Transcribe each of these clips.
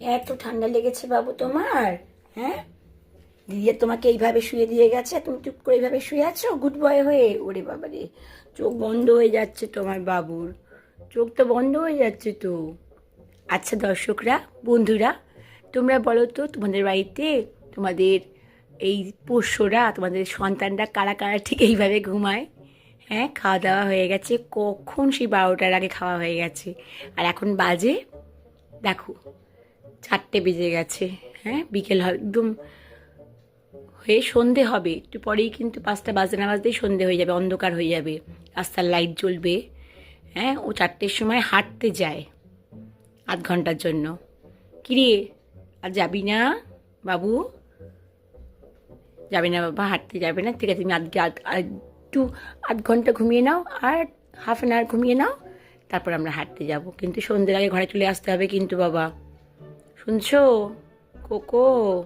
এত ঠান্ডা লেগেছে বাবু তোমার হ্যাঁ? দিদি তোমাকে এইভাবে শুয়ে দিয়ে গেছে, তুমি চুপ করে এইভাবে শুয়ে আছো? গুড বয় হয়ে, ওরে বাবা রে চোখ বন্ধ হয়ে যাচ্ছে তোমার বাবুর, চোখ তো বন্ধ হয়ে যাচ্ছে তো। আচ্ছা দর্শকরা, বন্ধুরা, তোমরা বলো তো, তোমাদের বাড়িতে তোমাদের এই পোষ্যরা, তোমাদের সন্তানরা কারা কারা ঠিক এইভাবে ঘুমায়? হ্যাঁ খাওয়া দাওয়া হয়ে গেছে, কখন সেই বারোটার আগে খাওয়া হয়ে গেছে। আর এখন বাজে, দেখো চারটে বেজে গেছে হ্যাঁ? বিকেল হয় একদম হয়ে সন্ধে হবে। একটু পরেই কিন্তু পাঁচটা বাজতে না বাজতেই সন্ধে হয়ে যাবে, অন্ধকার হয়ে যাবে। রাস্তার লাইট জ্বলবে হ্যাঁ? ও চারটের সময় হাঁটতে যায় আধ ঘণ্টার জন্য। কিরে, আর যাবি না বাবু? যাবে না বাবা, হাঁটতে যাবে না। ঠিক আছে, তুমি আজকে একটু আধ ঘণ্টা ঘুমিয়ে নাও, আর হাফ অ্যান আওয়ার ঘুমিয়ে নাও, তারপর আমরা হাঁটতে যাব। কিন্তু সন্ধ্যের আগে ঘরে চলে আসতে হবে কিন্তু বাবা। শুনছো? কোকো।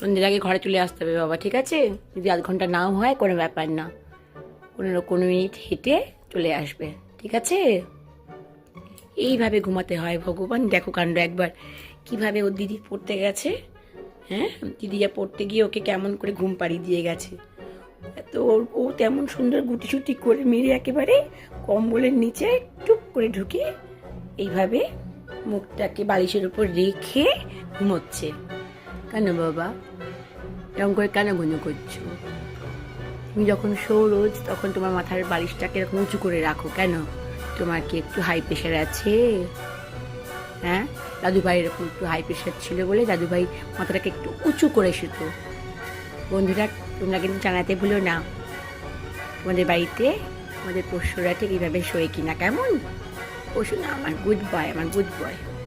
সন্ধ্যের আগে ঘরে চলে আসতে হবে বাবা, ঠিক আছে? যদি আধ ঘণ্টা নাও হয়, কোনো ব্যাপার না। পনেরো কোনো মিনিট হেঁটে চলে আসবে, ঠিক আছে? এইভাবে ঘুমাতে হয় ভগবান। দেখো কাণ্ড একবার। কীভাবে ওর দিদি পড়তে গেছে? হ্যাঁ? দিদি যা পড়তে গিয়ে ওকে কেমন করে ঘুম পাড়িয়ে দিয়ে গেছে? তো ওর- ও তেমন সুন্দর গুটি সুটি করে মেরে একেবারে কম্বলের নিচে টুপ করে ঢুকে এইভাবে মুখটাকে বালিশের উপর রেখে ঘুমোচ্ছে। কেন বাবা? এরকম করে কেন গুনো করছ তুমি যখন শো রোজ, তখন তোমার মাথার বালিশটাকে এরকম উঁচু করে রাখো। কেন? তোমার কি একটু হাই প্রেশার আছে? হ্যাঁ? দাদুভাই এরকম একটু হাই প্রেশার ছিল বলে দাদুভাই মাথাটাকে একটু উঁচু করে শুত। বন্ধুরা, তোমরা কিন্তু জানাতে ভুলো না। তোমাদের বাড়িতে, আমাদের পোষ্যরা ঠিক এইভাবে শোয় কিনা, কেমন? পশু না আমার গুড বয় আমার গুড বয়